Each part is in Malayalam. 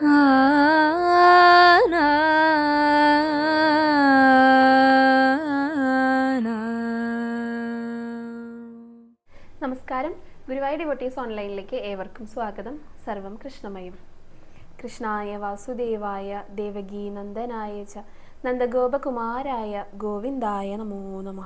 നമസ്കാരം. ഗുരുവായൂർ ഡിവോട്ടീസ് ഓൺലൈനിലേക്ക് ഏവർക്കും സ്വാഗതം. സർവം കൃഷ്ണമയം. കൃഷ്ണായ വാസുദേവായ ദേവകീ നന്ദനായ ച നന്ദഗോപകുമാരായ ഗോവിന്ദായ നമോ നമ.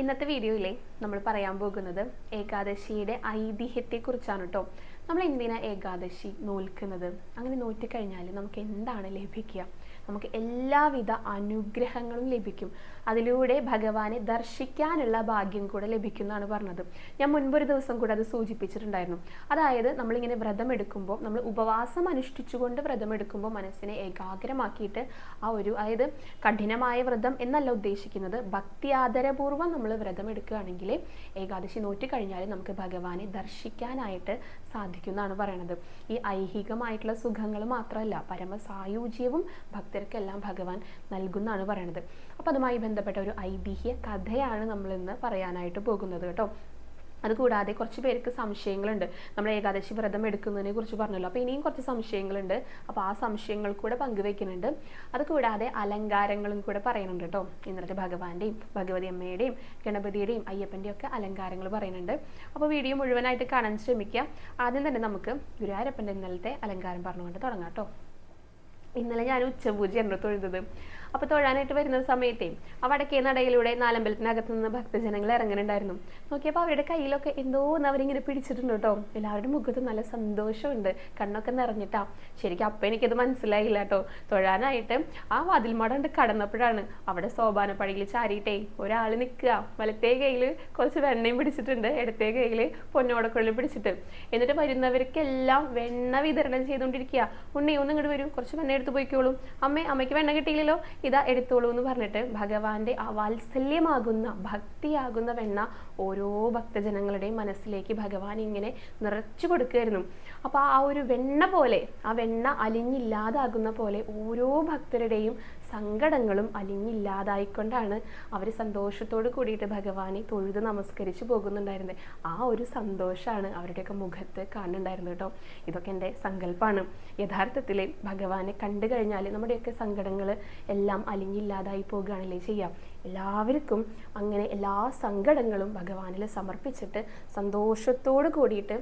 ഇന്നത്തെ വീഡിയോയിലെ നമ്മൾ പറയാൻ പോകുന്നത് ഏകാദശിയുടെ ഐതിഹ്യത്തെക്കുറിച്ചാണ് കേട്ടോ നമ്മൾ എന്തിനാ ഏകാദശി നോൽക്കുന്നത്? അങ്ങനെ നോറ്റിക്കഴിഞ്ഞാൽ നമുക്ക് എന്താണ് ലഭിക്കുക? നമുക്ക് എല്ലാവിധ അനുഗ്രഹങ്ങളും ലഭിക്കും. അതിലൂടെ ഭഗവാനെ ദർശിക്കാനുള്ള ഭാഗ്യം കൂടെ ലഭിക്കുന്നതാണ് പറഞ്ഞത്. ഞാൻ മുൻപൊരു ദിവസം കൂടെ അത് സൂചിപ്പിച്ചിട്ടുണ്ടായിരുന്നു. അതായത് നമ്മളിങ്ങനെ വ്രതം എടുക്കുമ്പോൾ നമ്മൾ ഉപവാസം അനുഷ്ഠിച്ചുകൊണ്ട് വ്രതം എടുക്കുമ്പോൾ മനസ്സിനെ ഏകാഗ്രമാക്കിയിട്ട് ആ ഒരു അതായത് കഠിനമായ വ്രതം എന്നല്ല ഉദ്ദേശിക്കുന്നത്. ഭക്തി ആദരപൂർവം നമ്മൾ വ്രതം എടുക്കുകയാണെങ്കിൽ ഏകാദശി നോറ്റി കഴിഞ്ഞാൽ നമുക്ക് ഭഗവാനെ ദർശിക്കാനായിട്ട് സാധിക്കുന്നതാണ് പറയണത്. ഈ ഐഹികമായിട്ടുള്ള സുഖങ്ങൾ മാത്രമല്ല പരമസായുജ്യവും ഭക്തർക്കെല്ലാം ഭഗവാൻ നൽകുന്നതാണ് പറയണത്. അപ്പോൾ അതുമായി ബന്ധപ്പെട്ട ഒരു ഐതിഹ്യ കഥയാണ് നമ്മൾ ഇന്ന് പറയാനായിട്ട് പോകുന്നത് കേട്ടോ. അതുകൂടാതെ കുറച്ച് പേർക്ക് സംശയങ്ങളുണ്ട്. നമ്മൾ ഏകാദശി വ്രതം എടുക്കുന്നതിനെ കുറിച്ച് പറഞ്ഞല്ലോ. അപ്പോൾ ഇനിയും കുറച്ച് സംശയങ്ങളുണ്ട്. അപ്പോൾ ആ സംശയങ്ങൾ കൂടെ പങ്കുവെക്കുന്നുണ്ട് അതുകൂടാതെ അലങ്കാരങ്ങളും കൂടെ പറയുന്നുണ്ട് കേട്ടോ. ഇന്നത്തെ ഭഗവാന്റെയും ഭഗവതി അമ്മയുടെയും ഗണപതിയുടെയും അയ്യപ്പന്റെയും ഒക്കെ അലങ്കാരങ്ങൾ പറയുന്നുണ്ട്. അപ്പോൾ വീഡിയോ മുഴുവനായിട്ട് കാണാൻ ശ്രമിക്കുക. ആദ്യം തന്നെ നമുക്ക് ഗുരുവായൂരപ്പന്റെ ഇന്നലത്തെ അലങ്കാരം പറഞ്ഞുകൊണ്ട് തുടങ്ങാം കേട്ടോ. ഇന്നലെ ഞാൻ ഉച്ചപൂജയാണ് തൊഴുതത്. അപ്പോൾ തൊഴാനായിട്ട് വരുന്ന സമയത്തേ ആ വടക്കേ നടയിലൂടെ നാലമ്പലത്തിനകത്ത് നിന്ന് ഭക്തജനങ്ങൾ ഇറങ്ങുന്നുണ്ടായിരുന്നു. നോക്കിയപ്പോൾ അവരുടെ കയ്യിലൊക്കെ എന്തോ ഒന്ന് അവരിങ്ങനെ പിടിച്ചിട്ടുണ്ട് കേട്ടോ. എല്ലാവരുടെ മുഖത്ത് നല്ല സന്തോഷമുണ്ട്. കണ്ണൊക്കെ നിറഞ്ഞിട്ടാ. ശരിക്കും അപ്പം എനിക്കത് മനസ്സിലായില്ല കേട്ടോ. തൊഴാനായിട്ട് ആ വാതിൽ മടണ്ട് കടന്നപ്പോഴാണ് അവിടെ സോപാനപ്പടിയിൽ ചാരിയിട്ടേ ഒരാൾ നിൽക്കുക. വലത്തേ കയ്യിൽ കുറച്ച് വെണ്ണയും പിടിച്ചിട്ടുണ്ട്. ഇടത്തേ കയ്യിൽ പൊന്നോടക്കുള്ളിൽ പിടിച്ചിട്ട്. എന്നിട്ട് വരുന്നവർക്കെല്ലാം വെണ്ണ വിതരണം ചെയ്തുകൊണ്ടിരിക്കുക. ഉണ്ണി ഒന്നും ഇങ്ങോട്ട് വരും. കുറച്ച് വെണ്ണ എടുത്ത് പോയിക്കോളും. അമ്മേ അമ്മയ്ക്ക് വെണ്ണ കിട്ടിയില്ലല്ലോ. ഇതാ എടുത്തോളൂ എന്ന് പറഞ്ഞിട്ട് ഭഗവാന്റെ ആ വാത്സല്യമാകുന്ന ഭക്തിയാകുന്ന വെണ്ണ ഓരോ ഭക്തജനങ്ങളുടെയും മനസ്സിലേക്ക് ഭഗവാൻ ഇങ്ങനെ നിറച്ചു കൊടുക്കുമായിരുന്നു അപ്പോൾ ആ ഒരു വെണ്ണ പോലെ ആ വെണ്ണ അലിഞ്ഞില്ലാതാകുന്ന പോലെ ഓരോ ഭക്തരുടെയും സങ്കടങ്ങളും അലിഞ്ഞില്ലാതായിക്കൊണ്ടാണ് അവർ സന്തോഷത്തോട് കൂടിയിട്ട് ഭഗവാനെ തൊഴുത് നമസ്കരിച്ച് പോകുന്നുണ്ടായിരുന്നത് ആ ഒരു സന്തോഷമാണ് അവരുടെയൊക്കെ മുഖത്ത് കാണുന്നുണ്ടായിരുന്നത് കേട്ടോ. ഇതൊക്കെ എന്റെ സങ്കല്പമാണ് യഥാർത്ഥത്തിൽ ഭഗവാനെ കണ്ടു കഴിഞ്ഞാൽ നമ്മുടെയൊക്കെ സങ്കടങ്ങൾ എല്ലാം അലിഞ്ഞില്ലാതായി പോകുകയാണല്ലേ ചെയ്യാം. എല്ലാവർക്കും അങ്ങനെ എല്ലാ സങ്കടങ്ങളും ഭഗവാനിൽ സമർപ്പിച്ചിട്ട് സന്തോഷത്തോട് കൂടിയിട്ട്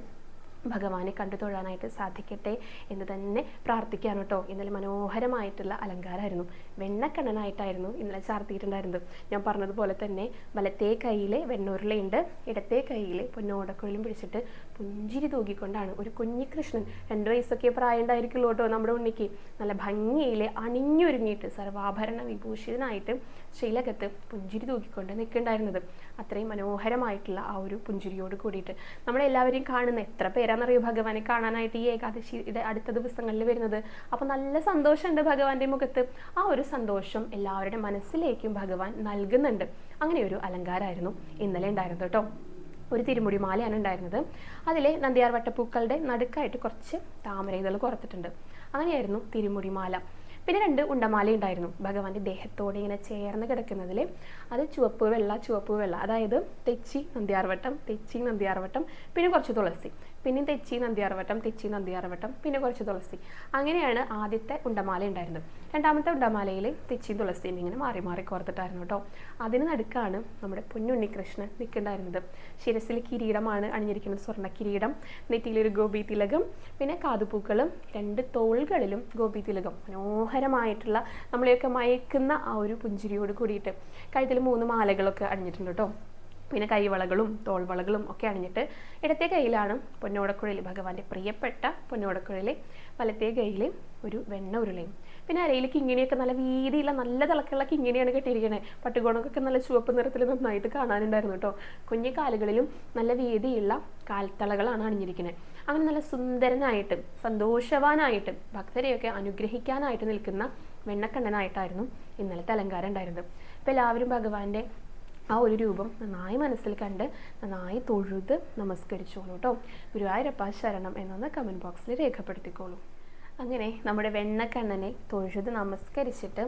ഭഗവാനെ കണ്ടു തൊഴാനായിട്ട് സാധിക്കട്ടെ എന്ന് തന്നെ പ്രാർത്ഥിക്കാൻ കേട്ടോ. ഇന്നലെ മനോഹരമായിട്ടുള്ള അലങ്കാരമായിരുന്നു. വെണ്ണക്കണ്ണനായിട്ടായിരുന്നു ഇന്നലെ ചാർത്തിയിട്ടുണ്ടായിരുന്നത്. ഞാൻ പറഞ്ഞതുപോലെ തന്നെ വലത്തേ കയ്യിലെ വെണ്ണൂരുളയുണ്ട് ഇടത്തേ കയ്യിൽ പൊന്നോടക്കുഴലും പിടിച്ചിട്ട് പുഞ്ചിരി തൂക്കിക്കൊണ്ടാണ് ഒരു കുഞ്ഞി കൃഷ്ണൻ രണ്ട് വയസ്സൊക്കെ പ്രായം ഉണ്ടായിരിക്കുള്ളൂ കേട്ടോ നമ്മുടെ ഉണ്ണിക്ക്. നല്ല ഭംഗിയിൽ അണിഞ്ഞൊരുങ്ങിയിട്ട് സർവാഭരണ വിഭൂഷിതനായിട്ട് ശ്രീലകത്ത് പുഞ്ചിരി തൂക്കിക്കൊണ്ട് നിൽക്കുന്നുണ്ടായിരുന്നത്. അത്രയും മനോഹരമായിട്ടുള്ള ആ ഒരു പുഞ്ചിരിയോട് കൂടിയിട്ട്. നമ്മളെല്ലാവരെയും കാണുന്ന എത്ര പേരാണെന്നറിയോ ഭഗവാനെ കാണാനായിട്ട് ഈ ഏകാദശിയുടെ അടുത്ത ദിവസങ്ങളിൽ വരുന്നത്? അപ്പോൾ നല്ല സന്തോഷമുണ്ട് ഭഗവാന്റെ മുഖത്ത്. ആ ഒരു സന്തോഷം എല്ലാവരുടെ മനസ്സിലേക്കും ഭഗവാൻ നൽകുന്നുണ്ട്. അങ്ങനെ ഒരു അലങ്കാരമായിരുന്നു ഇന്നലെ ഉണ്ടായിരുന്നു കേട്ടോ. ഒരു തിരുമുടി മാലയാണ് ഉണ്ടായിരുന്നത്. അതിലെ നന്ദിയാർ വട്ടപ്പൂക്കളുടെ നടുക്കായിട്ട് കുറച്ച് താമര ഇതൾ കുറത്തിട്ടുണ്ട് അങ്ങനെയായിരുന്നു തിരുമുടി മാല. പിന്നെ രണ്ട് ഉണ്ടമാല ഉണ്ടായിരുന്നു ഭഗവാന്റെ ദേഹത്തോടെ ഇങ്ങനെ ചേർന്ന് കിടക്കുന്നതിൽ അത് ചുവപ്പ് വെള്ള ചുവപ്പ് വെള്ള. അതായത് തെച്ചി നന്ദിയാർവട്ടം തെച്ചി നന്ദിയാർവട്ടം പിന്നെ കുറച്ച് തുളസി. പിന്നെ തെച്ചി നന്ദിയാർവട്ടം തെച്ചി നന്ദിയാർവട്ടം പിന്നെ കുറച്ച് തുളസി. അങ്ങനെയാണ് ആദ്യത്തെ ഉണ്ടമാല ഉണ്ടായിരുന്നത്. രണ്ടാമത്തെ ഉണ്ടമാലയിൽ തെച്ചിയും തുളസിയും ഇങ്ങനെ മാറി മാറി കോർത്തിട്ടായിരുന്നു കേട്ടോ. അതിന് നടുക്കാണ് നമ്മുടെ പൊന്നുണ്ണി കൃഷ്ണൻ നിൽക്കുന്നുണ്ടായിരുന്നത്. ശിരസിൽ കിരീടമാണ് അണിഞ്ഞിരിക്കുന്നത്. സ്വർണ കിരീടം നെറ്റിയിലൊരു ഗോപി തിലകം പിന്നെ കാതുപൂക്കളും രണ്ട് തോളുകളിലും ഗോപി തിലകം മനോഹരമായിട്ടുള്ള നമ്മളെയൊക്കെ മയക്കുന്ന ആ ഒരു പുഞ്ചിരിയോട് കൂടിയിട്ട് കഴുത്തിൽ മൂന്ന് മാലകളൊക്കെ അണിഞ്ഞിട്ടുണ്ട് കേട്ടോ. പിന്നെ കൈവളകളും തോൾവളകളും ഒക്കെ അണിഞ്ഞിട്ട് ഇടത്തെ കൈയിലാണ് പൊന്നോടക്കുഴൽ ഭഗവാന്റെ പ്രിയപ്പെട്ട പൊന്നോടക്കുഴൽ വലത്തെ കൈയിലെ ഒരു വെണ്ണ ഉരുളയും. പിന്നെ അരയിൽ ഇങ്ങനെയൊക്കെ നല്ല വീതിയുള്ള നല്ല തിളക്കുള്ള കിങ്ങിണിയാണ് കെട്ടിയിരിക്കണേ. പട്ടുകോണൊക്കെ നല്ല ചുവപ്പ് നിറത്തിൽ നന്നായിട്ട് കാണാനുണ്ടായിരുന്നു കേട്ടോ. കുഞ്ഞു കാലുകളിലും നല്ല വീതിയുള്ള കാൽത്തളകളാണ് അണിഞ്ഞിരിക്കുന്നത് അങ്ങനെ നല്ല സുന്ദരനായിട്ട് സന്തോഷവാനായിട്ട് ഭക്തരെയൊക്കെ അനുഗ്രഹിക്കാനായിട്ട് നിൽക്കുന്ന വെണ്ണക്കണ്ണനായിട്ടായിരുന്നു ഇന്നലത്തെ അലങ്കാരം ഉണ്ടായിരുന്നത്. അപ്പോൾ എല്ലാവരും ഭഗവാന്റെ ആ ഒരു രൂപം നന്നായി മനസ്സിൽ കണ്ട് നന്നായി തൊഴുത് നമസ്കരിച്ചോളൂ കേട്ടോ ഗുരുവായൂരപ്പ ശരണം എന്നൊന്ന് കമന്റ് ബോക്സിൽ രേഖപ്പെടുത്തിക്കോളൂ. അങ്ങനെ നമ്മുടെ വെണ്ണക്കണ്ണനെ തൊഴുത് നമസ്കരിച്ചിട്ട്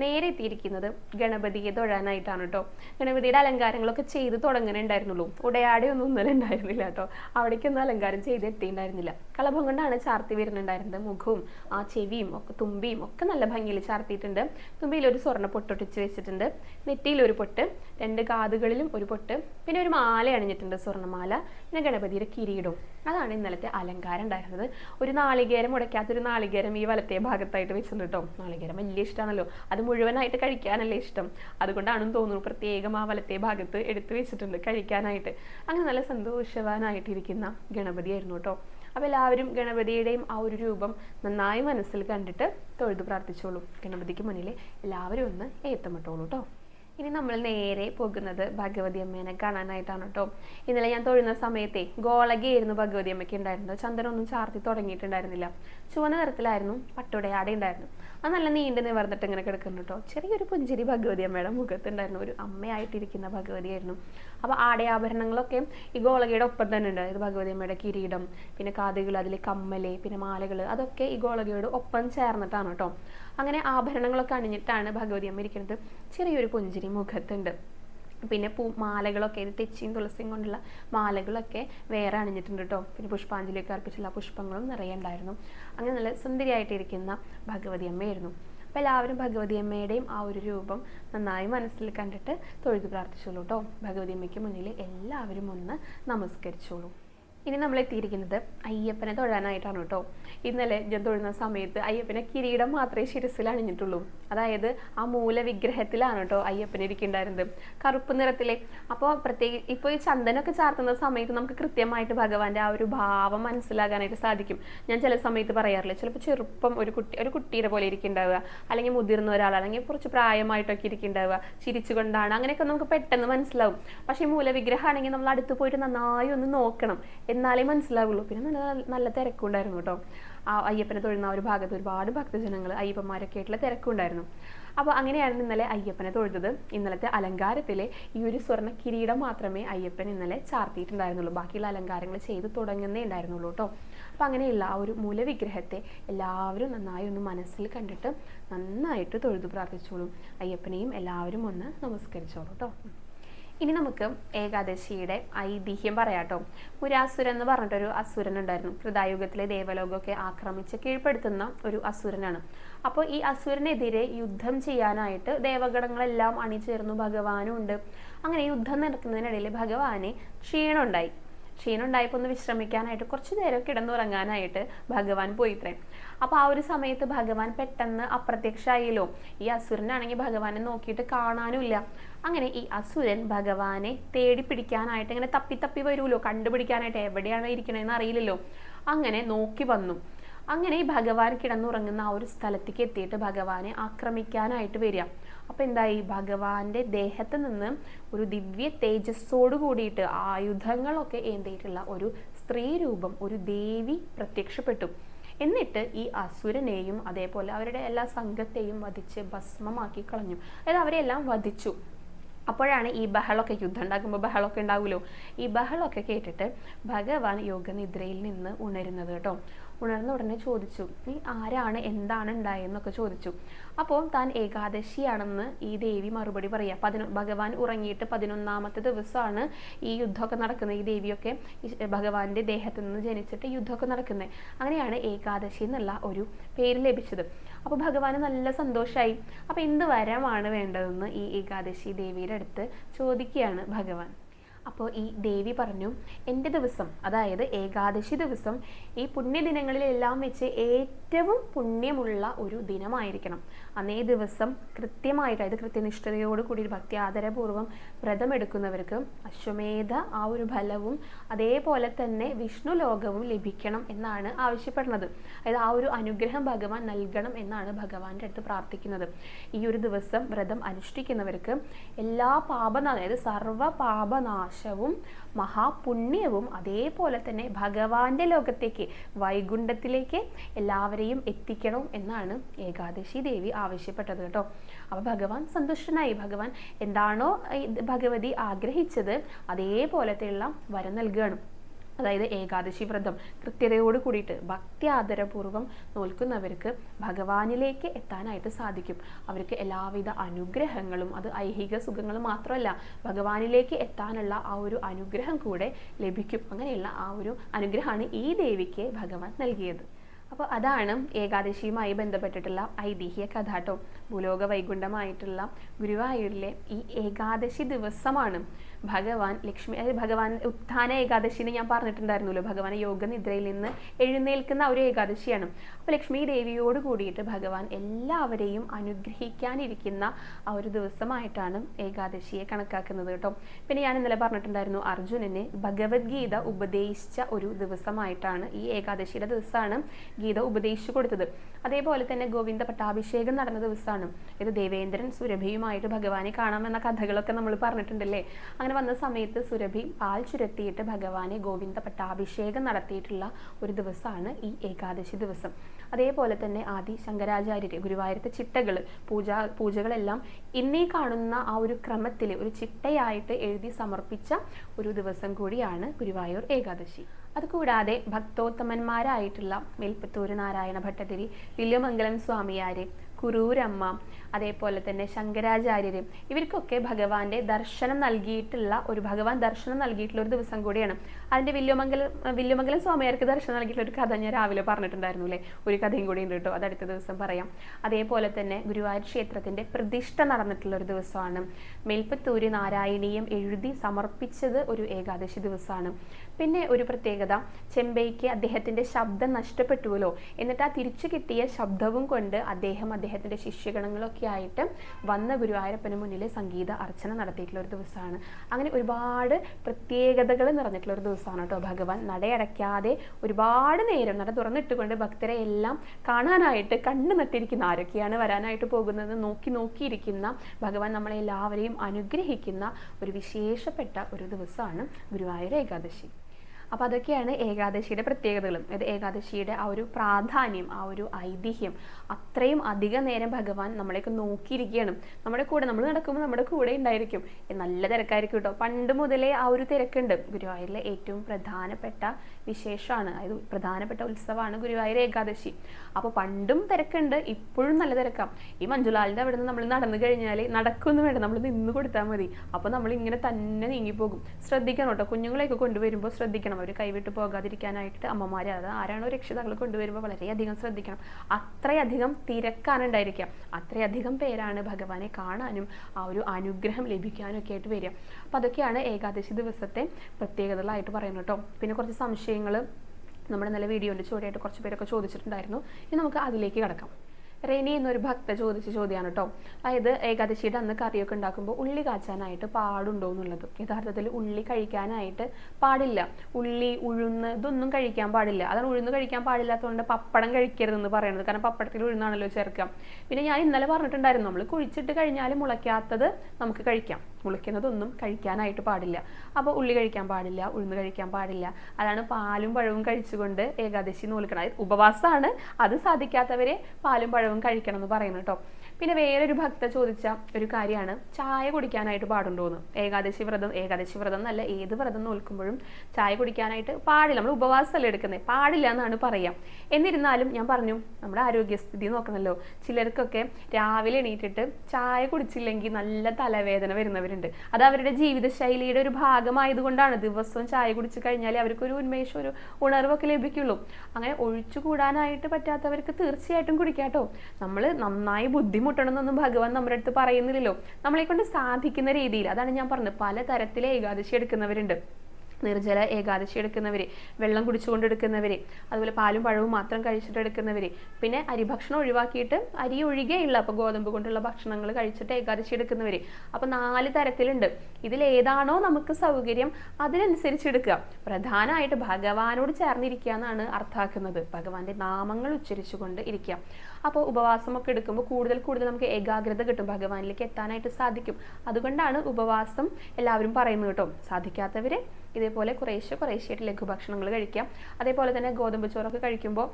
നേരെ എത്തിയിരിക്കുന്നത് ഗണപതിയെ തൊഴാനായിട്ടാണ് കേട്ടോ ഗണപതിയുടെ അലങ്കാരങ്ങളൊക്കെ ചെയ്ത് തുടങ്ങുന്നുണ്ടായിരുന്നുള്ളൂ. ഉടയാടെയൊന്നും ഇന്നലെ ഉണ്ടായിരുന്നില്ല കേട്ടോ അവിടേക്കൊന്നും അലങ്കാരം ചെയ്ത് എത്തിയിട്ടുണ്ടായിരുന്നില്ല. കളഭം കൊണ്ടാണ് ചാർത്തി വരുന്നുണ്ടായിരുന്നത് മുഖവും ആ ചെവിയും ഒക്കെ തുമ്പിയും ഒക്കെ നല്ല ഭംഗിയിൽ ചാർത്തിയിട്ടുണ്ട്. തുമ്പിയിൽ ഒരു സ്വർണ പൊട്ടൊട്ടിച്ച് വെച്ചിട്ടുണ്ട്. നെറ്റിയിൽ ഒരു പൊട്ട് രണ്ട് കാതുകളിലും ഒരു പൊട്ട് പിന്നെ ഒരു മാല അണിഞ്ഞിട്ടുണ്ട് സ്വർണമാല. പിന്നെ ഗണപതിയുടെ കിരീടവും. അതാണ് ഇന്നലത്തെ അലങ്കാരം ഉണ്ടായിരുന്നത്. ഒരു നാളികേരം ഉടയ്ക്കാത്തൊരു നാളികേരം ഈ വലത്തെ ഭാഗത്തായിട്ട് വെച്ചിട്ടുണ്ട് കേട്ടോ നാളികേരം വലിയ ഇഷ്ടമാണല്ലോ അത് മുഴുവനായിട്ട് കഴിക്കാനല്ലേ ഇഷ്ടം. അതുകൊണ്ടാണെന്ന് തോന്നുന്നു പ്രത്യേകം ആ വലത്തെ ഭാഗത്ത് എടുത്തു വെച്ചിട്ടുണ്ട് കഴിക്കാനായിട്ട്. അങ്ങനെ നല്ല സന്തോഷവാനായിട്ടിരിക്കുന്ന ഗണപതിയായിരുന്നു കേട്ടോ. അപ്പോൾ എല്ലാവരും ഗണപതിയുടെയും ആ ഒരു രൂപം നന്നായി മനസ്സിൽ കണ്ടിട്ട് തൊഴുതു പ്രാർത്ഥിച്ചോളൂ. ഗണപതിക്ക് മുന്നിൽ എല്ലാവരും ഒന്ന് ഏത്തമിട്ടോളൂ കേട്ടോ. ഇനി നമ്മൾ നേരെ പോകുന്നത് ഭഗവതി അമ്മേനെ കാണാനായിട്ടാണ് കേട്ടോ. ഇന്നലെ ഞാൻ തൊഴുന്ന സമയത്തെ ഗോളകയായിരുന്നു ഭഗവതി അമ്മയ്ക്ക് ഉണ്ടായിരുന്നത്. ചന്ദനൊന്നും ചാർത്തി തുടങ്ങിയിട്ടുണ്ടായിരുന്നില്ല. ചുവന്ന നിറത്തിലായിരുന്നു പട്ടുടയാടെ ഉണ്ടായിരുന്നു അത് നല്ല നീണ്ട നിവർന്നിട്ട് ഇങ്ങനെ കിടക്കുന്നു കേട്ടോ. ചെറിയൊരു പുഞ്ചിരി ഭഗവതി അമ്മയുടെ മുഖത്തുണ്ടായിരുന്നു. ഒരു അമ്മയായിട്ടിരിക്കുന്ന ഭഗവതിയായിരുന്നു അപ്പോൾ ആടയാഭരണങ്ങളൊക്കെ ഈ ഗോളകയുടെ ഒപ്പം തന്നെ ഉണ്ട്. ഇത് ഭഗവതി അമ്മയുടെ കിരീടം പിന്നെ കാതുകൾ അതിൽ കമ്മൽ പിന്നെ മാലകൾ അതൊക്കെ ഈ ഗോളകയോട് ഒപ്പം ചേർന്നിട്ടാണ് കേട്ടോ. അങ്ങനെ ആഭരണങ്ങളൊക്കെ അണിഞ്ഞിട്ടാണ് ഭഗവതി അമ്മ ഇരിക്കുന്നത്. ചെറിയൊരു പുഞ്ചിരി മുഖത്തുണ്ട്. പിന്നെ പൂ മാലകളൊക്കെ ഇത് തെച്ചിയും തുളസിയും കൊണ്ടുള്ള മാലകളൊക്കെ വേറെ അണിഞ്ഞിട്ടുണ്ട് കേട്ടോ പിന്നെ പുഷ്പാഞ്ജലിയൊക്കെ അർപ്പിച്ചുള്ള പുഷ്പങ്ങളും നിറയെ ഉണ്ടായിരുന്നു. അങ്ങനെ നല്ല സുന്ദരിയായിട്ടിരിക്കുന്ന ഭഗവതി അമ്മയായിരുന്നു. അപ്പോൾ എല്ലാവരും ഭഗവതി അമ്മയുടെയും ആ ഒരു രൂപം നന്നായി മനസ്സിൽ കണ്ടിട്ട് തൊഴുതു പ്രാർത്ഥിച്ചോളൂ കേട്ടോ ഭഗവതി അമ്മയ്ക്ക് മുന്നിൽ എല്ലാവരും ഒന്ന് നമസ്കരിച്ചോളൂ. ഇനി നമ്മൾ എത്തിയിരിക്കുന്നത് അയ്യപ്പനെ തൊഴാനായിട്ടാണ് കേട്ടോ ഇന്നലെ ഞാൻ തൊഴുന്ന സമയത്ത് അയ്യപ്പനെ കിരീടം മാത്രമേ ശിരസിൽ അണിഞ്ഞിട്ടുള്ളൂ. അതായത് ആ മൂലവിഗ്രഹത്തിലാണ് കേട്ടോ അയ്യപ്പനെ ഇരിക്കുന്നുണ്ടായിരുന്നത്. കറുപ്പ് നിറത്തിലെ. അപ്പോൾ പ്രത്യേക ഇപ്പോൾ ഈ ചന്ദനൊക്കെ ചാർത്തുന്ന സമയത്ത് നമുക്ക് കൃത്യമായിട്ട് ഭഗവാന്റെ ആ ഒരു ഭാവം മനസ്സിലാകാനായിട്ട് സാധിക്കും. ഞാൻ ചില സമയത്ത് പറയാറില്ല ചിലപ്പോൾ ചെറുപ്പം ഒരു കുട്ടി ഒരു കുട്ടിയുടെ പോലെ ഇരിക്കുന്നുണ്ടാവുക. അല്ലെങ്കിൽ മുതിർന്ന ഒരാൾ അല്ലെങ്കിൽ കുറച്ച് പ്രായമായിട്ടൊക്കെ ഇരിക്കുന്നുണ്ടാവുക. ചിരിച്ചുകൊണ്ടാണ് അങ്ങനെയൊക്കെ നമുക്ക് പെട്ടെന്ന് മനസ്സിലാവും. പക്ഷേ ഈ മൂലവിഗ്രഹമാണെങ്കിൽ നമ്മൾ അടുത്ത് പോയിട്ട് നന്നായി ഒന്ന് നോക്കണം. എന്നാലേ മനസ്സിലാവുള്ളൂ. പിന്നെ നല്ല നല്ല തിരക്കുണ്ടായിരുന്നു കേട്ടോ. ആ അയ്യപ്പനെ തൊഴുന്ന ഒരു ഭാഗത്ത് ഒരുപാട് ഭക്തജനങ്ങൾ അയ്യപ്പന്മാരൊക്കെ ആയിട്ടുള്ള തിരക്കുണ്ടായിരുന്നു. അപ്പോൾ അങ്ങനെയായിരുന്നു ഇന്നലെ അയ്യപ്പനെ തൊഴുതത്. ഇന്നലത്തെ അലങ്കാരത്തിലെ ഈ ഒരു സ്വർണ കിരീടം മാത്രമേ അയ്യപ്പൻ ഇന്നലെ ചാർത്തിയിട്ടുണ്ടായിരുന്നുള്ളൂ. ബാക്കിയുള്ള അലങ്കാരങ്ങൾ ചെയ്ത് തുടങ്ങുന്നേ ഉണ്ടായിരുന്നുള്ളൂ കേട്ടോ. അപ്പോൾ അങ്ങനെയുള്ള ആ ഒരു മൂലവിഗ്രഹത്തെ എല്ലാവരും നന്നായി ഒന്ന് മനസ്സിൽ കണ്ടിട്ട് നന്നായിട്ട് തൊഴുതു പ്രാർത്ഥിച്ചോളൂ. അയ്യപ്പനെയും എല്ലാവരും ഒന്ന് നമസ്കരിച്ചോളൂ കേട്ടോ. ഇനി നമുക്ക് ഏകാദശിയുടെ ഐതിഹ്യം പറയാട്ടോ. പുരാസുരൻ എന്ന് പറഞ്ഞിട്ടൊരു അസുരൻ ഉണ്ടായിരുന്നു. കൃതായുഗത്തിലെ ദേവലോകമൊക്കെ ആക്രമിച്ച് കീഴ്പ്പെടുത്തുന്ന ഒരു അസുരനാണ്. അപ്പോൾ ഈ അസുരനെതിരെ യുദ്ധം ചെയ്യാനായിട്ട് ദേവഗണങ്ങളെല്ലാം അണിചേർന്നു. ഭഗവാനും ഉണ്ട് അങ്ങനെ യുദ്ധം നടക്കുന്നതിനിടയിൽ ഭഗവാനെ ക്ഷീണമുണ്ടായി. ക്ഷീണം ഉണ്ടായപ്പോൾ ഒന്ന് വിശ്രമിക്കാനായിട്ട് കുറച്ച് നേരം കിടന്നുറങ്ങാനായിട്ട് ഭഗവാൻ പോയിത്രേ. അപ്പോൾ ആ ഒരു സമയത്ത് ഭഗവാൻ പെട്ടെന്ന് അപ്രത്യക്ഷമായല്ലോ ഈ അസുരനാണെങ്കിൽ ഭഗവാനെ നോക്കിയിട്ട് കാണാനുമില്ല. അങ്ങനെ ഈ അസുരൻ ഭഗവാനെ തേടി പിടിക്കാനായിട്ട് ഇങ്ങനെ തപ്പി തപ്പി വരുമല്ലോ. കണ്ടുപിടിക്കാനായിട്ട് എവിടെയാണ് ഇരിക്കണതെന്ന് അറിയില്ലല്ലോ. അങ്ങനെ നോക്കി വന്നു. അങ്ങനെ ഈ ഭഗവാൻ കിടന്നുറങ്ങുന്ന ആ ഒരു സ്ഥലത്തേക്ക് എത്തിയിട്ട് ഭഗവാനെ ആക്രമിക്കാനായിട്ട് വരിക. അപ്പോൾ എന്തായി? ഭഗവാന്റെ ദേഹത്ത് നിന്ന് ഒരു ദിവ്യ തേജസ്സോട് കൂടിയിട്ട് ആയുധങ്ങളൊക്കെ ഏന്തിയിട്ടുള്ള ഒരു സ്ത്രീ രൂപം ഒരു ദേവി പ്രത്യക്ഷപ്പെട്ടു. എന്നിട്ട് ഈ അസുരനെയും അതേപോലെ അവരുടെ എല്ലാ സംഘത്തെയും വധിച്ച് ഭസ്മമാക്കി കളഞ്ഞു. അതായത് അവരെല്ലാം വധിച്ചു. അപ്പോഴാണ് ഈ ബഹളൊക്കെ യുദ്ധം ഉണ്ടാക്കുമ്പോൾ ബഹളൊക്കെ ഉണ്ടാവുമല്ലോ ഈ ബഹളൊക്കെ കേട്ടിട്ട് ഭഗവാൻ യോഗനിദ്രയിൽ നിന്ന് ഉണരുന്നത് കേട്ടോ. ഉണർന്ന ഉടനെ ചോദിച്ചു നീ ആരാണ്? എന്താണ് ഉണ്ടായെന്നൊക്കെ ചോദിച്ചു. അപ്പോൾ താൻ ഏകാദശിയാണെന്ന് ഈ ദേവി മറുപടി പറയാം. പതിനൊ ഭഗവാൻ ഉറങ്ങിയിട്ട് പതിനൊന്നാമത്തെ ദിവസമാണ് ഈ യുദ്ധമൊക്കെ നടക്കുന്നത്. ഈ ദേവിയൊക്കെ ഭഗവാന്റെ ദേഹത്ത് നിന്ന് ജനിച്ചിട്ട് യുദ്ധമൊക്കെ നടക്കുന്നത് അങ്ങനെയാണ് ഏകാദശി എന്നുള്ള ഒരു പേര് ലഭിച്ചത്. അപ്പോൾ ഭഗവാന് നല്ല സന്തോഷമായി അപ്പോൾ എന്ത് വരമാണ് വേണ്ടതെന്ന് ഈ ഏകാദശി ദേവിയുടെ അടുത്ത് ചോദിക്കുകയാണ് ഭഗവാൻ. അപ്പോൾ ഈ ദേവി പറഞ്ഞു എന്റെ ദിവസം അതായത് ഏകാദശി ദിവസം ഈ പുണ്യദിനങ്ങളിലെല്ലാം വെച്ച് ഏറ്റവും പുണ്യമുള്ള ഒരു ദിനമായിരിക്കണം. അന്നേ ദിവസം കൃത്യമായിട്ട് അതായത് കൃത്യനിഷ്ഠതയോട് കൂടി ഭക്തി ആദരപൂർവം വ്രതമെടുക്കുന്നവർക്ക് അശ്വമേധ ആ ഒരു ഫലവും അതേപോലെ തന്നെ വിഷ്ണു ലോകവും ലഭിക്കണം എന്നാണ് ആവശ്യപ്പെടുന്നത്. അതായത് ആ ഒരു അനുഗ്രഹം ഭഗവാൻ നൽകണം എന്നാണ് ഭഗവാന്റെ അടുത്ത് പ്രാർത്ഥിക്കുന്നത്. ഈ ഒരു ദിവസം വ്രതം അനുഷ്ഠിക്കുന്നവർക്ക് എല്ലാ പാപനാ അതായത് സർവ പാപനാശവും മഹാപുണ്യവും അതേപോലെ തന്നെ ഭഗവാന്റെ ലോകത്തേക്ക് വൈകുണ്ഠത്തിലേക്ക് എല്ലാവരെയും എത്തിക്കണം എന്നാണ് ഏകാദശി ദേവി ആവശ്യപ്പെട്ടത് കേട്ടോ. അപ്പോൾ ഭഗവാൻ സന്തുഷ്ടനായി. ഭഗവാൻ എന്താണോ ഭഗവതി ആഗ്രഹിച്ചത് അതേപോലത്തെയുള്ള വരം നൽകുകയാണ്. അതായത് ഏകാദശി വ്രതം കൃത്യതയോട് കൂടിയിട്ട് ഭക്തി ആദരപൂർവം നോൽക്കുന്നവർക്ക് ഭഗവാനിലേക്ക് എത്താനായിട്ട് സാധിക്കും. അവർക്ക് എല്ലാവിധ അനുഗ്രഹങ്ങളും അത് ഐഹിക സുഖങ്ങൾ മാത്രമല്ല ഭഗവാനിലേക്ക് എത്താനുള്ള ആ ഒരു അനുഗ്രഹം കൂടെ ലഭിക്കും. അങ്ങനെയുള്ള ആ ഒരു അനുഗ്രഹമാണ് ഈ ദേവിക്ക് ഭഗവാൻ നൽകിയത്. അപ്പോൾ അതാണ് ഏകാദശിയുമായി ബന്ധപ്പെട്ടിട്ടുള്ള ഐതിഹ്യ കഥ കേട്ടോ. ഭൂലോക വൈകുണ്ഠമായിട്ടുള്ള ഗുരുവായൂരിലെ ഈ ഏകാദശി ദിവസമാണ്. ഭഗവാൻ ലക്ഷ്മി അതായത് ഭഗവാൻ ഉത്ഥാന ഏകാദശി എന്ന് ഞാൻ പറഞ്ഞിട്ടുണ്ടായിരുന്നല്ലോ. ഭഗവാൻ യോഗനിദ്രയിൽ നിന്ന് എഴുന്നേൽക്കുന്ന ഒരു ഏകാദശിയാണ്. അപ്പോൾ ലക്ഷ്മി ദേവിയോട് കൂടിയിട്ട് ഭഗവാൻ എല്ലാവരെയും അനുഗ്രഹിക്കാനിരിക്കുന്ന ആ ഒരു ദിവസമായിട്ടാണ് ഏകാദശിയെ കണക്കാക്കുന്നത് കേട്ടോ. പിന്നെ ഞാൻ ഇന്നലെ പറഞ്ഞിട്ടുണ്ടായിരുന്നു അർജുനന് ഭഗവത്ഗീത ഉപദേശിച്ച ഒരു ദിവസമായിട്ടാണ് ഈ ഏകാദശിയുടെ ദിവസമാണ് ഗീത ഉപദേശിച്ചു കൊടുത്തത്. അതേപോലെ തന്നെ ഗോവിന്ദ പട്ടാഭിഷേകം നടന്ന ദിവസമാണ്. ഇത് ദേവേന്ദ്രൻ സുരഭിയുമായിട്ട് ഭഗവാനെ കാണാമെന്ന കഥകളൊക്കെ നമ്മൾ പറഞ്ഞിട്ടുണ്ടല്ലേ? അങ്ങനെ വന്ന സമയത്ത് സുരഭി പാൽ ചുരത്തിയിട്ട് ഭഗവാനെ ഗോവിന്ദ പട്ടാഭിഷേകം നടത്തിയിട്ടുള്ള ഒരു ദിവസമാണ് ഈ ഏകാദശി ദിവസം. അതേപോലെ തന്നെ ആദി ശങ്കരാചാര്യരെ ഗുരുവായൂരത്തെ ചിട്ടകൾ പൂജ പൂജകളെല്ലാം ഇന്നീ കാണുന്ന ആ ഒരു ക്രമത്തിൽ ഒരു ചിട്ടയായിട്ട് എഴുതി സമർപ്പിച്ച ഒരു ദിവസം കൂടിയാണ് ഗുരുവായൂർ ഏകാദശി. അതുകൂടാതെ ഭക്തോത്തമന്മാരായിട്ടുള്ള മേൽപ്പത്തൂര് നാരായണ ഭട്ടതിരി വില്യമംഗലം സ്വാമിയാര് കുറൂരമ്മ അതേപോലെ തന്നെ ശങ്കരാചാര്യര് ഇവർക്കൊക്കെ ഭഗവാന്റെ ദർശനം നൽകിയിട്ടുള്ള ഒരു ഭഗവാൻ ദർശനം നൽകിയിട്ടുള്ള ഒരു ദിവസം കൂടിയാണ്. അതിന്റെ വില്യമംഗലം വില്യമംഗലം സ്വാമിയാർക്ക് ദർശനം നൽകിയിട്ടുള്ള ഒരു കഥ ഞാൻ രാവിലെ പറഞ്ഞിട്ടുണ്ടായിരുന്നു അല്ലേ? ഒരു കഥയും കൂടി ഉണ്ട് കേട്ടോ അത് അടുത്ത ദിവസം പറയാം. അതേപോലെ തന്നെ ഗുരുവായൂർ ക്ഷേത്രത്തിന്റെ പ്രതിഷ്ഠ നടന്നിട്ടുള്ള ഒരു ദിവസമാണ്. മേൽപ്പത്തൂര് നാരായണീയം എഴുതി സമർപ്പിച്ചത് ഒരു ഏകാദശി ദിവസമാണ്. പിന്നെ ഒരു പ്രത്യേകത ചെമ്പൈക്ക് അദ്ദേഹത്തിന്റെ ശബ്ദം നഷ്ടപ്പെട്ടുവല്ലോ? എന്നിട്ട് ആ തിരിച്ചു കിട്ടിയ ശബ്ദവും കൊണ്ട് അദ്ദേഹം അദ്ദേഹം അദ്ദേഹത്തിന്റെ ശിഷ്യഗണങ്ങളൊക്കെ ആയിട്ട് വന്ന ഗുരുവായൂരപ്പന് മുന്നിൽ സംഗീത അർച്ചന നടത്തിയിട്ടുള്ള ഒരു ദിവസമാണ്. അങ്ങനെ ഒരുപാട് പ്രത്യേകതകൾ നിറഞ്ഞിട്ടുള്ള ഒരു ദിവസമാണ് കേട്ടോ ഭഗവാൻ. നടയടയ്ക്കാതെ ഒരുപാട് നേരം നട തുറന്നിട്ടുകൊണ്ട് ഭക്തരെ എല്ലാം കാണാനായിട്ട് കണ്ണു നട്ടിരിക്കുന്ന ആരൊക്കെയാണ് വരാനായിട്ട് പോകുന്നത് നോക്കി നോക്കിയിരിക്കുന്ന ഭഗവാൻ നമ്മളെ എല്ലാവരെയും അനുഗ്രഹിക്കുന്ന ഒരു വിശേഷപ്പെട്ട ഒരു ദിവസമാണ് ഗുരുവായൂർ ഏകാദശി. അപ്പോൾ അതൊക്കെയാണ് ഏകാദശിയുടെ പ്രത്യേകതകളും. അതായത് ഏകാദശിയുടെ ആ ഒരു പ്രാധാന്യം ആ ഒരു ഐതിഹ്യം. അത്രയും അധിക നേരം ഭഗവാൻ നമ്മളെയൊക്കെ നോക്കിയിരിക്കുകയാണ്. നമ്മുടെ കൂടെ നമ്മൾ നടക്കുമ്പോൾ നമ്മുടെ കൂടെ ഉണ്ടായിരിക്കും. നല്ല തിരക്കായിരിക്കും കേട്ടോ. പണ്ട് മുതലേ ആ ഒരു തിരക്കുണ്ട്. ഗുരുവായൂരിലെ ഏറ്റവും പ്രധാനപ്പെട്ട വിശേഷമാണ്. അതായത് പ്രധാനപ്പെട്ട ഉത്സവമാണ് ഗുരുവായൂർ ഏകാദശി. അപ്പോൾ പണ്ടും തിരക്കുണ്ട് ഇപ്പോഴും നല്ല തിരക്കാം. ഈ മഞ്ജുലാലിന്റെ അവിടെ നിന്ന് നമ്മൾ നടന്നു കഴിഞ്ഞാൽ നടക്കൊന്നും വേണ്ട നമ്മൾ നിന്ന് കൊടുത്താൽ മതി. അപ്പോൾ നമ്മൾ ഇങ്ങനെ തന്നെ നീങ്ങിപ്പോകും. ശ്രദ്ധിക്കണം കേട്ടോ. കുഞ്ഞുങ്ങളെയൊക്കെ കൊണ്ടുവരുമ്പോൾ ശ്രദ്ധിക്കണം. അവർ കൈവിട്ട് പോകാതിരിക്കാനായിട്ട് അമ്മമാർ അത് ആരാണോ രക്ഷിതാക്കൾ കൊണ്ടുവരുമ്പോൾ വളരെയധികം ശ്രദ്ധിക്കണം. അത്രയധികം തിരക്കാണ് ഉണ്ടായിരിക്കുക. അത്രയധികം പേരാണ് ഭഗവാനെ കാണാനും ആ ഒരു അനുഗ്രഹം ലഭിക്കാനും ഒക്കെ ആയിട്ട് വരിക. അപ്പോൾ അതൊക്കെയാണ് ഏകാദശി ദിവസത്തെ പ്രത്യേകതകളായിട്ട് പറയുന്നത് കേട്ടോ. പിന്നെ കുറച്ച് സംശയങ്ങൾ നമ്മുടെ നല്ല വീഡിയോന്റെ ചുവടെയായിട്ട് കുറച്ച് പേരൊക്കെ ചോദിച്ചിട്ടുണ്ടായിരുന്നു. ഇനി നമുക്ക് അതിലേക്ക് കിടക്കാം. റെനി എന്നൊരു ഭക്ത ചോദിച്ച ചോദ്യമാണ് കേട്ടോ അതായത് ഏകാദശിയുടെ അന്ന് കറിയൊക്കെ ഉണ്ടാക്കുമ്പോൾ ഉള്ളി കാച്ചാനായിട്ട് പാടുണ്ടോ എന്നുള്ളത്. യഥാർത്ഥത്തിൽ ഉള്ളി കഴിക്കാനായിട്ട് പാടില്ല. ഉള്ളി ഉഴുന്ന് ഇതൊന്നും കഴിക്കാൻ പാടില്ല. അതാണ് ഉഴുന്ന് കഴിക്കാൻ പാടില്ലാത്തതുകൊണ്ട് പപ്പടം കഴിക്കരുതെന്ന് പറയുന്നത്. കാരണം പപ്പടത്തിൽ ഉഴുന്നാണല്ലോ ചേർക്കാം പിന്നെ ഞാൻ ഇന്നലെ പറഞ്ഞിട്ടുണ്ടായിരുന്നു നമ്മൾ കുഴിച്ചിട്ട് കഴിഞ്ഞാൽ മുളയ്ക്കാത്തത് നമുക്ക് കഴിക്കാം. മുളയ്ക്കുന്നതൊന്നും കഴിക്കാനായിട്ട് പാടില്ല. അപ്പോൾ ഉള്ളി കഴിക്കാൻ പാടില്ല ഉഴുന്ന് കഴിക്കാൻ പാടില്ല. അതാണ് പാലും പഴവും കഴിച്ചുകൊണ്ട് ഏകാദശി നോൽക്കണം ഉപവാസമാണ്. അത് സാധിക്കാത്തവരെ പാലും പഴവും കഴിക്കണം എന്ന് പറയുന്നു കേട്ടോ പിന്നെ വേറൊരു ഭക്ത ചോദിച്ച ഒരു കാര്യമാണ്. ചായ കുടിക്കാനായിട്ട് പാടുണ്ടോ എന്ന്. ഏകാദശി വ്രതം ഏകാദശി വ്രതം എന്നല്ല ഏത് വ്രതം നോൽക്കുമ്പോഴും ചായ കുടിക്കാനായിട്ട് പാടില്ല. നമ്മൾ ഉപവാസമല്ലേ എടുക്കുന്നത് പാടില്ല എന്നാണ് പറയാം. എന്നിരുന്നാലും ഞാൻ പറഞ്ഞു നമ്മുടെ ആരോഗ്യസ്ഥിതി നോക്കണമല്ലോ ചിലർക്കൊക്കെ രാവിലെ എണീറ്റിട്ട് ചായ കുടിച്ചില്ലെങ്കിൽ നല്ല തലവേദന വരുന്നവരുണ്ട്. അത് അവരുടെ ജീവിതശൈലിയുടെ ഒരു ഭാഗമായതുകൊണ്ടാണ് ദിവസവും ചായ കുടിച്ചു കഴിഞ്ഞാൽ അവർക്കൊരു ഉന്മേഷം ഒരു ഉണർവൊക്കെ ലഭിക്കുള്ളൂ. അങ്ങനെ ഒഴിച്ചു കൂടാനായിട്ട് പറ്റാത്തവർക്ക് തീർച്ചയായിട്ടും കുടിക്കാട്ടോ നമ്മൾ നന്നായി ബുദ്ധിമുട്ടണമെന്നൊന്നും ഭഗവാൻ നമ്മുടെ അടുത്ത് പറയുന്നില്ലല്ലോ. നമ്മളെ കൊണ്ട് സാധിക്കുന്ന രീതിയിൽ. അതാണ് ഞാൻ പറഞ്ഞത്. പല തരത്തിലെ ഏകാദശി എടുക്കുന്നവരുണ്ട്. നിർജല ഏകാദശി എടുക്കുന്നവർ വെള്ളം കുടിച്ചുകൊണ്ട് എടുക്കുന്നവർ അതുപോലെ പാലും പഴവും മാത്രം കഴിച്ചിട്ട് എടുക്കുന്നവർ പിന്നെ അരിഭക്ഷണം ഒഴിവാക്കിയിട്ട് അരി ഒഴികെയുള്ള അപ്പോൾ ഗോതമ്പ് കൊണ്ടുള്ള ഭക്ഷണങ്ങൾ കഴിച്ചിട്ട് ഏകാദശി എടുക്കുന്നവർ അപ്പോൾ നാല് തരത്തിലുണ്ട്. ഇതിൽ ഏതാണോ നമുക്ക് സൗകര്യം അതിനനുസരിച്ച് എടുക്കുക. പ്രധാനമായിട്ട് ഭഗവാനോട് ചേർന്നിരിക്കുക എന്നാണ് അർത്ഥാക്കുന്നത് ഭഗവാന്റെ നാമങ്ങൾ ഉച്ചരിച്ചുകൊണ്ട് ഇരിക്കുക. അപ്പോൾ ഉപവാസമൊക്കെ എടുക്കുമ്പോൾ കൂടുതൽ കൂടുതൽ നമുക്ക് ഏകാഗ്രത കിട്ടും. ഭഗവാനിലേക്ക് എത്താനായിട്ട് സാധിക്കും. അതുകൊണ്ടാണ് ഉപവാസം എല്ലാവരും പറയുന്നത് കേട്ടോ. സാധിക്കാത്തവർ ഇതേപോലെ കുറേശ്ശെ കുറേശ്ശെയായിട്ട് ലഘുഭക്ഷണങ്ങൾ കഴിക്കാം. അതേപോലെ തന്നെ ഗോതമ്പ് ചോറൊക്കെ കഴിക്കുമ്പോൾ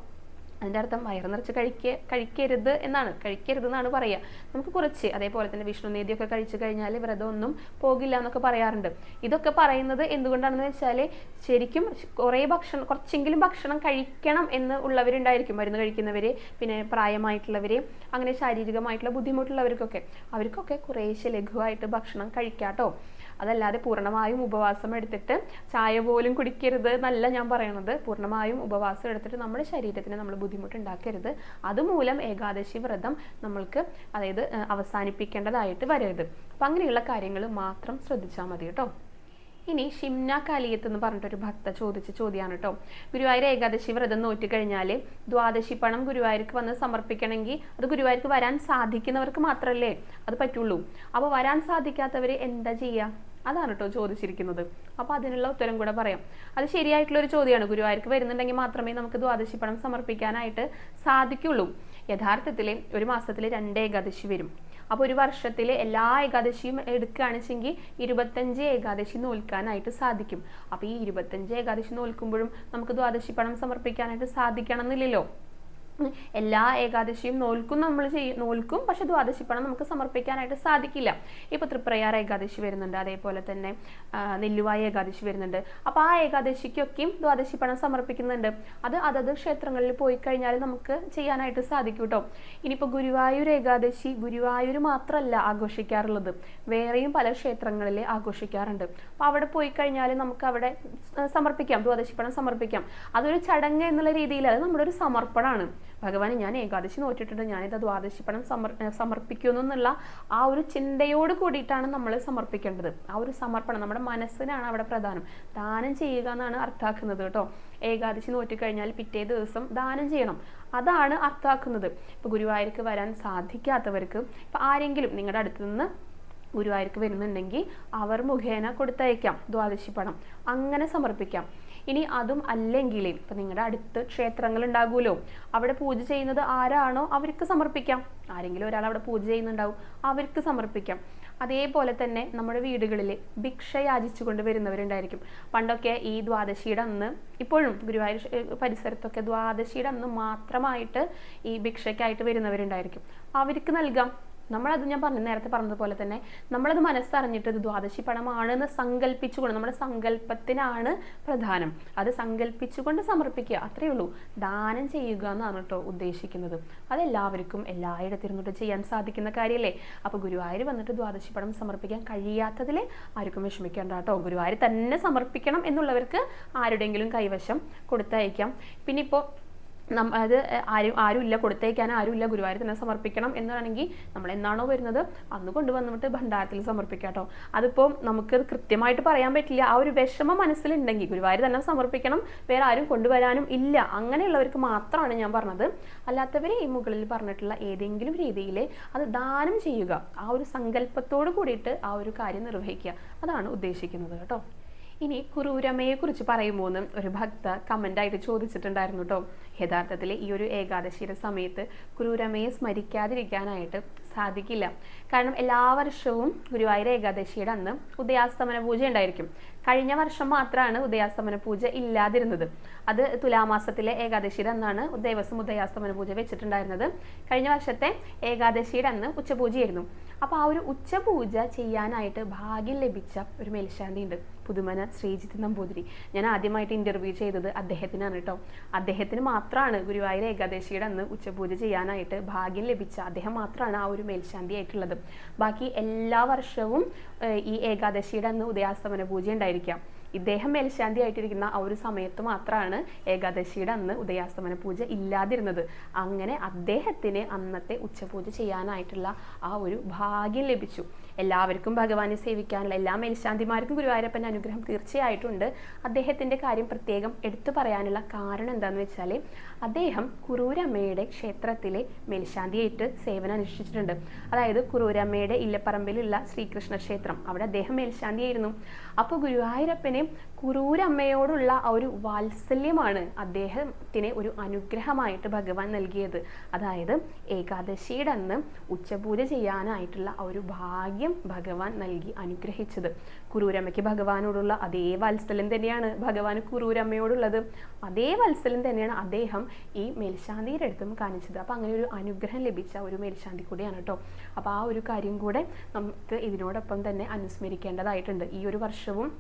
അതിന്റെ അർത്ഥം വയറ് നിറച്ച് കഴിക്ക കഴിക്കരുത് എന്നാണ്. കഴിക്കരുത് എന്നാണ് പറയുക നമുക്ക് കുറച്ച് അതേപോലെ തന്നെ വിഷ്ണു നേതിയൊക്കെ കഴിച്ചു കഴിഞ്ഞാൽ വ്രതമൊന്നും പോകില്ല എന്നൊക്കെ പറയാറുണ്ട്. ഇതൊക്കെ പറയുന്നത് എന്തുകൊണ്ടാണെന്ന് വെച്ചാൽ ശരിക്കും കുറേ ഭക്ഷണം കുറച്ചെങ്കിലും ഭക്ഷണം കഴിക്കണം എന്ന് ഉള്ളവരുണ്ടായിരിക്കും. മരുന്ന് കഴിക്കുന്നവർ പിന്നെ പ്രായമായിട്ടുള്ളവർ അങ്ങനെ ശാരീരികമായിട്ടുള്ള ബുദ്ധിമുട്ടുള്ളവർക്കൊക്കെ. അവർക്കൊക്കെ കുറേശ്ശെ ലഘുവായിട്ട് ഭക്ഷണം കഴിക്കാട്ടോ. അതല്ലാതെ പൂർണമായും ഉപവാസം എടുത്തിട്ട് ചായ പോലും കുടിക്കരുത് എന്നല്ല ഞാൻ പറയുന്നത് പൂർണമായും ഉപവാസം എടുത്തിട്ട് നമ്മുടെ ശരീരത്തിന് നമ്മൾ ബുദ്ധിമുട്ടുണ്ടാക്കരുത്. അതുമൂലം ഏകാദശി വ്രതം നമ്മൾക്ക് അതായത് അവസാനിപ്പിക്കേണ്ടതായിട്ട് വരരുത്. അപ്പം അങ്ങനെയുള്ള കാര്യങ്ങൾ മാത്രം ശ്രദ്ധിച്ചാൽ മതി കേട്ടോ. ഇനി ഷിംന കാലിയത്ത് എന്ന് പറഞ്ഞിട്ടൊരു ഭക്ത ചോദിച്ച ചോദ്യമാണ് കേട്ടോ. ഗുരുവായൂർ ഏകാദശി വ്രതം നോറ്റി കഴിഞ്ഞാൽ ദ്വാദശി പണം ഗുരുവായൂർക്ക് വന്ന് സമർപ്പിക്കണമെങ്കിൽ അത് ഗുരുവായൂർക്ക് വരാൻ സാധിക്കുന്നവർക്ക് മാത്രമല്ലേ അത് പറ്റുള്ളൂ. അപ്പോൾ വരാൻ സാധിക്കാത്തവർ എന്താ ചെയ്യുക അതാണ് കേട്ടോ ചോദിച്ചിരിക്കുന്നത്. അപ്പോൾ അതിനുള്ള ഉത്തരം കൂടെ പറയാം. അത് ശരിയായിട്ടുള്ള ഒരു ചോദ്യമാണ്. ഗുരുവായൂർക്ക് വരുന്നുണ്ടെങ്കിൽ മാത്രമേ നമുക്ക് ദ്വാദശി പണം സമർപ്പിക്കാനായിട്ട് സാധിക്കുള്ളൂ. യഥാർത്ഥത്തിൽ ഒരു മാസത്തിൽ രണ്ട് ഏകാദശി വരും. അപ്പോൾ ഒരു വർഷത്തിൽ എല്ലാ ഏകാദശിയും എടുക്കുകയാണെച്ചെങ്കിൽ ഇരുപത്തഞ്ച് ഏകാദശി നോൽക്കാനായിട്ട് സാധിക്കും അപ്പോൾ ഈ ഇരുപത്തഞ്ച് ഏകാദശി നോൽക്കുമ്പോഴും നമുക്ക് ദ്വാദശി പണം സമർപ്പിക്കാനായിട്ട് സാധിക്കണം എന്നില്ലല്ലോ ഉം. എല്ലാ ഏകാദശിയും നോൽക്കും നമ്മൾ ചെയ്യും നോൽക്കും പക്ഷെ ദ്വാദശി പണം നമുക്ക് സമർപ്പിക്കാനായിട്ട് സാധിക്കില്ല. ഇപ്പൊ തൃപ്രയാർ ഏകാദശി വരുന്നുണ്ട് അതേപോലെ തന്നെ നെല്ലുവായ ഏകാദശി വരുന്നുണ്ട്. അപ്പൊ ആ ഏകാദശിക്കൊക്കെയും ദ്വാദശി പണം സമർപ്പിക്കുന്നുണ്ട്. അത് അതത് ക്ഷേത്രങ്ങളിൽ പോയി കഴിഞ്ഞാൽ നമുക്ക് ചെയ്യാനായിട്ട് സാധിക്കും കേട്ടോ ഇനിയിപ്പോൾ ഗുരുവായൂർ ഏകാദശി ഗുരുവായൂർ മാത്രമല്ല ആഘോഷിക്കാറുള്ളത്. വേറെയും പല ക്ഷേത്രങ്ങളിൽ ആഘോഷിക്കാറുണ്ട്. അപ്പോൾ അവിടെ പോയി കഴിഞ്ഞാൽ നമുക്ക് അവിടെ സമർപ്പിക്കാം ദ്വാദശി പണം സമർപ്പിക്കാം. അതൊരു ചടങ്ങ് എന്നുള്ള രീതിയിൽ അത് നമ്മുടെ ഒരു സമർപ്പണമാണ് ഭഗവാൻ ഞാൻ ഏകാദശി നോക്കിയിട്ടുണ്ട് ഞാനിത് ദ്വാദശി പണം സമർ സമർപ്പിക്കുന്നു എന്നുള്ള ആ ഒരു ചിന്തയോട് കൂടിയിട്ടാണ് നമ്മൾ സമർപ്പിക്കേണ്ടത്. ആ ഒരു സമർപ്പണം നമ്മുടെ മനസ്സിനാണ് അവിടെ പ്രധാനം. ദാനം ചെയ്യുക എന്നാണ് അർത്ഥാക്കുന്നത് കേട്ടോ. ഏകാദശി നോറ്റിക്കഴിഞ്ഞാൽ പിറ്റേ ദിവസം ദാനം ചെയ്യണം. അതാണ് അർത്ഥാക്കുന്നത് ഇപ്പൊ ഗുരുവായൂർക്ക് വരാൻ സാധിക്കാത്തവർക്ക് ഇപ്പൊ ആരെങ്കിലും നിങ്ങളുടെ അടുത്ത് നിന്ന് ഗുരുവായൂർക്ക് വരുന്നുണ്ടെങ്കിൽ അവർ മുഖേന കൊടുത്തയക്കാം ദ്വാദശി പണം. അങ്ങനെ സമർപ്പിക്കാം. ഇനി അതും അല്ലെങ്കിൽ ഇപ്പം നിങ്ങളുടെ അടുത്ത് ക്ഷേത്രങ്ങൾ ഉണ്ടാകുമല്ലോ അവിടെ പൂജ ചെയ്യുന്നത് ആരാണോ അവർക്ക് സമർപ്പിക്കാം. ആരെങ്കിലും ഒരാൾ അവിടെ പൂജ ചെയ്യുന്നുണ്ടാവും അവർക്ക് സമർപ്പിക്കാം. അതേപോലെ തന്നെ നമ്മുടെ വീടുകളിൽ ഭിക്ഷ യാചിച്ചുകൊണ്ട് വരുന്നവരുണ്ടായിരിക്കും. പണ്ടൊക്കെ ഈ ദ്വാദശിയുടെ അന്ന് ഇപ്പോഴും ഗുരുവായൂർ പരിസരത്തൊക്കെ ദ്വാദശിയുടെ അന്ന് മാത്രമായിട്ട് ഈ ഭിക്ഷയ്ക്കായിട്ട് വരുന്നവരുണ്ടായിരിക്കും. അവർക്ക് നൽകാം. നമ്മളത് ഞാൻ പറഞ്ഞു നേരത്തെ പറഞ്ഞതുപോലെ തന്നെ നമ്മളത് മനസ്സറിഞ്ഞിട്ട് ഇത് ദ്വാദശി പണമാണെന്ന് സങ്കല്പിച്ചുകൊണ്ട് നമ്മുടെ സങ്കല്പത്തിനാണ് പ്രധാനം. അത് സങ്കല്പിച്ചുകൊണ്ട് സമർപ്പിക്കുക. അത്രയേ ഉള്ളൂ. ദാനം ചെയ്യുക എന്നാണ് കേട്ടോ ഉദ്ദേശിക്കുന്നത്. അതെല്ലാവർക്കും എല്ലായിടത്തും ഇരുന്നിട്ട് ചെയ്യാൻ സാധിക്കുന്ന കാര്യമല്ലേ അപ്പോൾ ഗുരുവായൂർ വന്നിട്ട് ദ്വാദശി പണം സമർപ്പിക്കാൻ കഴിയാത്തതിൽ ആർക്കും വിഷമിക്കേണ്ട കേട്ടോ. ഗുരുവായൂർ തന്നെ സമർപ്പിക്കണം എന്നുള്ളവർക്ക് ആരുടെയെങ്കിലും കൈവശം കൊടുത്തയക്കാം. പിന്നെ ഇപ്പോൾ നം അത് ആരും ആരും ഇല്ല കൊടുത്തേക്കാൻ ആരും ഇല്ല ഗുരുവായൂർ തന്നെ സമർപ്പിക്കണം എന്നാണെങ്കിൽ നമ്മൾ എന്നാണോ വരുന്നത്? അന്ന് കൊണ്ടുവന്നിട്ട് ഭണ്ഡാരത്തിൽ സമർപ്പിക്കാം കേട്ടോ അതിപ്പോൾ നമുക്ക് കൃത്യമായിട്ട് പറയാൻ പറ്റില്ല. ആ ഒരു വിഷമം മനസ്സിലുണ്ടെങ്കിൽ ഗുരുവായൂർ തന്നെ സമർപ്പിക്കണം. വേറെ ആരും കൊണ്ടുവരാനും ഇല്ല. അങ്ങനെയുള്ളവർക്ക് മാത്രമാണ് ഞാൻ പറഞ്ഞത്. അല്ലാത്തവരെ ഈ മുകളിൽ പറഞ്ഞിട്ടുള്ള ഏതെങ്കിലും രീതിയിൽ അത് ദാനം ചെയ്യുക. ആ ഒരു സങ്കല്പത്തോട് കൂടിയിട്ട് ആ ഒരു കാര്യം നിർവഹിക്കുക. അതാണ് ഉദ്ദേശിക്കുന്നത് കേട്ടോ. ഇനി കുറൂരമ്മയെ കുറിച്ച് പറയുമ്പോൾ ഒരു ഭക്ത കമന്റ് ആയിട്ട് ചോദിച്ചിട്ടുണ്ടായിരുന്നു കേട്ടോ യഥാർത്ഥത്തിൽ ഈ ഒരു ഏകാദശിയുടെ സമയത്ത് കുറൂരമ്മയെ സ്മരിക്കാതിരിക്കാനായിട്ട് സാധിക്കില്ല. കാരണം എല്ലാ വർഷവും ഗുരുവായൂർ ഏകാദശിയുടെ അന്ന് ഉദയാസ്തമന പൂജ ഉണ്ടായിരിക്കും. കഴിഞ്ഞ വർഷം മാത്രമാണ് ഉദയാസ്തമന പൂജ ഇല്ലാതിരുന്നത്. അത് തുലാമാസത്തിലെ ഏകാദശിയുടെ അന്നാണ് ദേവസ്വം ഉദയാസ്തമന പൂജ വെച്ചിട്ടുണ്ടായിരുന്നത്. കഴിഞ്ഞ വർഷത്തെ ഏകാദശിയുടെ അന്ന് ഉച്ചപൂജയായിരുന്നു. അപ്പോൾ ആ ഒരു ഉച്ചപൂജ ചെയ്യാനായിട്ട് ഭാഗ്യം ലഭിച്ച ഒരു മേൽശാന്തി ഉണ്ട്. പുതുമന ശ്രീജിത്ത് നമ്പൂതിരി. ഞാൻ ആദ്യമായിട്ട് ഇന്റർവ്യൂ ചെയ്തത് അദ്ദേഹത്തിനാണ് കേട്ടോ അദ്ദേഹത്തിന് മാത്രമാണ് ഗുരുവായൂർ ഏകാദശിയുടെ അന്ന് ഉച്ചപൂജ ചെയ്യാനായിട്ട് ഭാഗ്യം ലഭിച്ച. അദ്ദേഹം മാത്രമാണ് ആ ഒരു മേൽശാന്തി ആയിട്ടുള്ളത്. ബാക്കി എല്ലാ വർഷവും ഈ ഏകാദശിയുടെ അന്ന് ഉദയാസ്തമന പൂജ ഉണ്ടായിരിക്കാം. ഇദ്ദേഹം മേൽശാന്തി ആയിട്ടിരിക്കുന്ന ആ ഒരു സമയത്ത് മാത്രമാണ് ഏകാദശിയുടെ അന്ന് ഉദയാസ്തമന പൂജ ഇല്ലാതിരുന്നത്. അങ്ങനെ അദ്ദേഹത്തിന് അന്നത്തെ ഉച്ചപൂജ ചെയ്യാനായിട്ടുള്ള ആ ഒരു ഭാഗ്യം ലഭിച്ചു. എല്ലാവർക്കും ഭഗവാനെ സേവിക്കാനുള്ള എല്ലാ മേൽശാന്തിമാർക്കും ഗുരുവായൂരപ്പന്റെ അനുഗ്രഹം തീർച്ചയായിട്ടുണ്ട്. അദ്ദേഹത്തിന്റെ കാര്യം പ്രത്യേകം എടുത്തു പറയാനുള്ള കാരണം എന്താണെന്ന് വെച്ചാൽ അദ്ദേഹം കുറൂരമ്മയുടെ ക്ഷേത്രത്തിലെ മേൽശാന്തിയായിട്ട് സേവനം അനുഷ്ഠിച്ചിട്ടുണ്ട്. അതായത് കുറൂരമ്മയുടെ ഇല്ലപ്പറമ്പിലുള്ള ശ്രീകൃഷ്ണ ക്ഷേത്രം അവിടെ അദ്ദേഹം മേൽശാന്തിയായിരുന്നു. അപ്പോൾ ഗുരുവായൂരപ്പന് അങ്ങനെ കുറൂരമ്മയോടുള്ള ആ ഒരു വാത്സല്യമാണ് അദ്ദേഹത്തിന് ഒരു അനുഗ്രഹമായിട്ട് ഭഗവാൻ നൽകിയത്. അതായത് ഏകാദശിയുടെ അന്ന് ഉച്ചപൂജ ചെയ്യാനായിട്ടുള്ള ആ ഒരു ഭാഗ്യം ഭഗവാൻ നൽകി അനുഗ്രഹിച്ചത്. കുറൂരമ്മയ്ക്ക് ഭഗവാനോടുള്ള അതേ വാത്സല്യം തന്നെയാണ് ഭഗവാൻ കുറൂരമ്മയോടുള്ളത് അതേ വാത്സല്യം തന്നെയാണ് അദ്ദേഹം ഈ മേൽശാന്തിയുടെ അടുത്തും കാണിച്ചത്. അപ്പോൾ അങ്ങനെ ഒരു അനുഗ്രഹം ലഭിച്ച ഒരു മേൽശാന്തി കൂടിയാണ് കേട്ടോ അപ്പോൾ ആ ഒരു കാര്യം കൂടെ നമുക്ക് ഇതിനോടൊപ്പം തന്നെ അനുസ്മരിക്കേണ്ടതായിട്ടുണ്ട്. ഈ ഒരു വർഷവും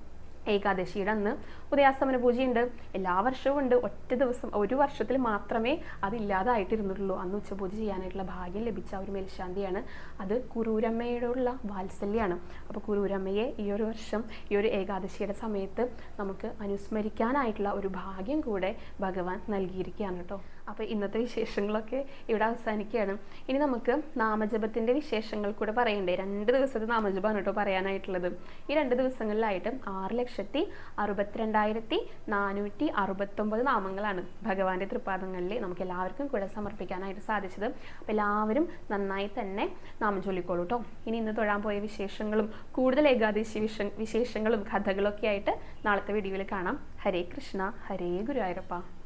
ഏകാദശിയുടെ അന്ന് ഉദയാസ്തമന പൂജയുണ്ട്. എല്ലാ വർഷവും ഉണ്ട്. ഒറ്റ ദിവസം ഒരു വർഷത്തിൽ മാത്രമേ അതില്ലാതായിട്ടിരുന്നുള്ളൂ അന്ന് ഉച്ചപൂജ ചെയ്യാനായിട്ടുള്ള ഭാഗ്യം ലഭിച്ച ഒരു മേൽശാന്തിയാണ്. അത് കുറൂരമ്മയോടുള്ള വാത്സല്യമാണ് അപ്പോൾ കുറൂരമ്മയെ ഈ ഒരു വർഷം ഈ ഒരു ഏകാദശിയുടെ സമയത്ത് നമുക്ക് അനുസ്മരിക്കാനായിട്ടുള്ള ഒരു ഭാഗ്യം കൂടെ ഭഗവാൻ നൽകിയിരിക്കുകയാണ് കേട്ടോ. അപ്പോൾ ഇന്നത്തെ വിശേഷങ്ങളൊക്കെ ഇവിടെ അവസാനിക്കുകയാണ്. ഇനി നമുക്ക് നാമജപത്തിന്റെ വിശേഷങ്ങൾ കൂടെ പറയണ്ടേ. രണ്ട് ദിവസത്തെ നാമജപമാണ് കേട്ടോ പറയാനായിട്ടുള്ളത്. ഈ രണ്ട് ദിവസങ്ങളിലായിട്ട് ആറ് ലക്ഷത്തി അറുപത്തിരണ്ടായിരത്തി നാനൂറ്റി അറുപത്തൊമ്പത് നാമങ്ങളാണ് ഭഗവാന്റെ തൃപ്പാദങ്ങളിൽ നമുക്ക് എല്ലാവർക്കും കൂടെ സമർപ്പിക്കാനായിട്ട് സാധിച്ചത്. അപ്പോൾ എല്ലാവരും നന്നായി തന്നെ നാമം ചൊല്ലിക്കോളൂ കേട്ടോ. ഇനി ഇന്ന് തൊഴാൻ പോയ വിശേഷങ്ങളും കൂടുതൽ ഏകാദശി വിശ വിശേഷങ്ങളും കഥകളൊക്കെ ആയിട്ട് നാളത്തെ വീഡിയോയിൽ കാണാം. ഹരേ കൃഷ്ണ ഹരേ ഗുരുവായൂരപ്പ.